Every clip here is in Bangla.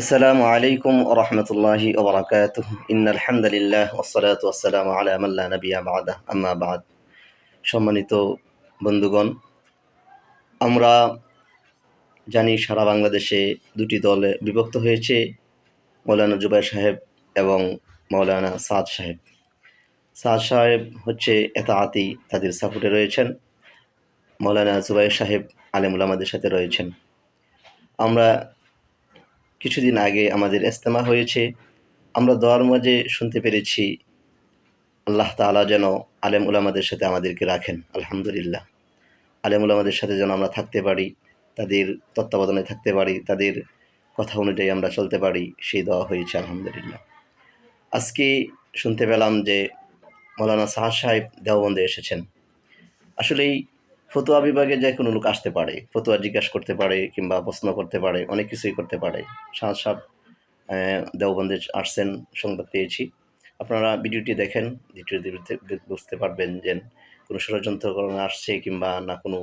আসসালামু আলাইকুম রহমতুল্লাহি ওবরাকাত ইন আলহামদুলিল্লাহ ওসলাত ওসালাম আলামাল্লা নবিয়া বাদা আম্মা বাদ। সম্মানিত বন্ধুগণ, আমরা জানি সারা বাংলাদেশে দুটি দলে বিভক্ত হয়েছে, মৌলানা জুবাই সাহেব এবং মৌলানা সাদ সাহেব। সাদ সাহেব হচ্ছে এতাহাতি তাদের সাপোর্টে রয়েছেন, মৌলানা জুবাই সাহেব আলেমুল আমাদের সাথে রয়েছেন। আমরা কিছুদিন আগে আমাদের ইস্তেমা হয়েছে। আমরা দোয়ার মাঝে শুনতে পেরেছি, আল্লাহ তাআলা যেন আলেম উলামাদের সাথে আমাদেরকে রাখেন, আলহামদুলিল্লাহ। আলেম উলামাদের সাথে যেন আমরা থাকতে পারি, তাদের তত্ত্বাবধানে থাকতে পারি, তাদের কথা অনুযায়ী আমরা চলতে পারি, সেই দেওয়া হয়েছে, আলহামদুলিল্লাহ। আজকে শুনতে পেলাম যে মৌলানা সাহা সাহেব দেওবন্দে এসেছেন। আসলেই ফতোয়া বিভাগে যে কোনো লোক আসতে পারে, ফতোয়া জিজ্ঞাসা করতে পারে কিংবা প্রশ্ন করতে পারে, অনেক কিছুই করতে পারে। শাহ সাহেব দেওবন্দে আসছেন, সংবাদ পেয়েছি। আপনারা ভিডিওটি দেখেন, ভিডিওটি বুঝতে পারবেন যে কোনো ষড়যন্ত্রকরণে আসছে কিংবা না কোনো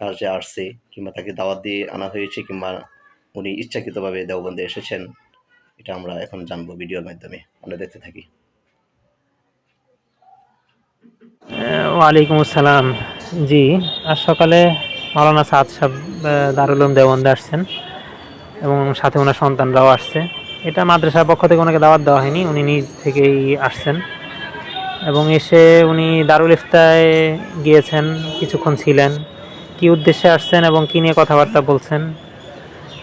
কাজে আসছে কিংবা তাকে দাওয়াত দিয়ে আনা হয়েছে কিংবা উনি ইচ্ছাকৃতভাবে দেওবন্দে এসেছেন, এটা আমরা এখন জানব ভিডিওর মাধ্যমে। আমরা দেখতে থাকি। ওয়ালাইকুম আসসালাম। জি আজ সকালে মাওলানা সাদ সাহেব আহ, দারুল উলুম দেওবন্দে আসছেন এবং সাথে ওনার সন্তানরাও আসছে। এটা মাদ্রাসার পক্ষ থেকে ওনাকে দাওয়াত দেওয়া হয়নি উনি নিজ থেকেই আসছেন। এবং এসে উনি দারুল ইফতায় গিয়েছেন কিছুক্ষণ ছিলেন কি উদ্দেশ্যে আসছেন এবং কী নিয়ে কথাবার্তা বলছেন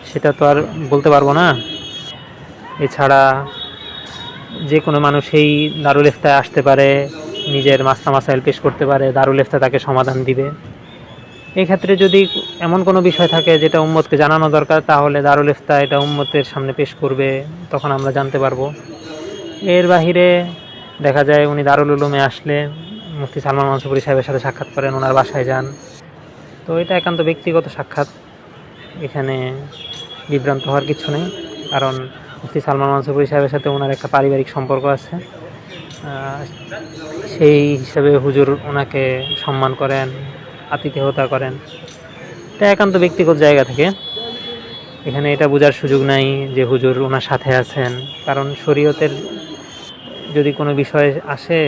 সেটা তো আর বলতে পারব না। এছাড়া যে কোনো মানুষই দারুল ইফতায় আসতে পারে নিজের মাস্তা মাসাইল পেশ করতে পারে, দারুল ইফতা তাকে সমাধান দিবে। এই ক্ষেত্রে যদি এমন কোনো বিষয় থাকে যেটা উম্মতকে জানানো দরকার, তাহলে দারুল ইফতা এটা উম্মতের সামনে পেশ করবে, তখন আমরা জানতে পারব। এর বাহিরে দেখা যায় উনি দারুল উলুমে আসলে, মুফতি সালমান মানসুপুরি সাহেবের সাথে সাক্ষাৎ করেন, ওনার বাসায় যান। তো এটা একান্ত ব্যক্তিগত সাক্ষাৎ, এখানে বিভ্রান্ত হওয়ার কিছু নেই, কারণ মুফতি সালমান মানসুপুরি সাহেবের সাথে ওনার একটা পারিবারিক সম্পর্ক আছে। সেই হিসাবে হুজুর ওনাকে সম্মান করেন, আতিথেয়তা করেন। এটা একান্ত ব্যক্তিগত জায়গা থেকে। এখানে এটা বোঝার সুযোগ নাই যে হুজুর ওনার সাথে আছেন। কারণ শরীয়তের যদি কোনো বিষয় আসে,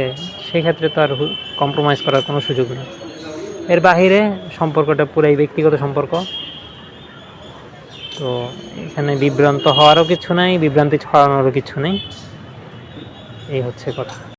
সেক্ষেত্রে তো আর কম্প্রোমাইজ করার কোনো সুযোগ নেই। এর বাহিরে সম্পর্কটা পুরাই ব্যক্তিগত সম্পর্ক। তো এখানে বিভ্রান্ত হওয়ারও কিছু নাই, বিভ্রান্তি ছড়ানোরও কিছু নেই। এই হচ্ছে কথা।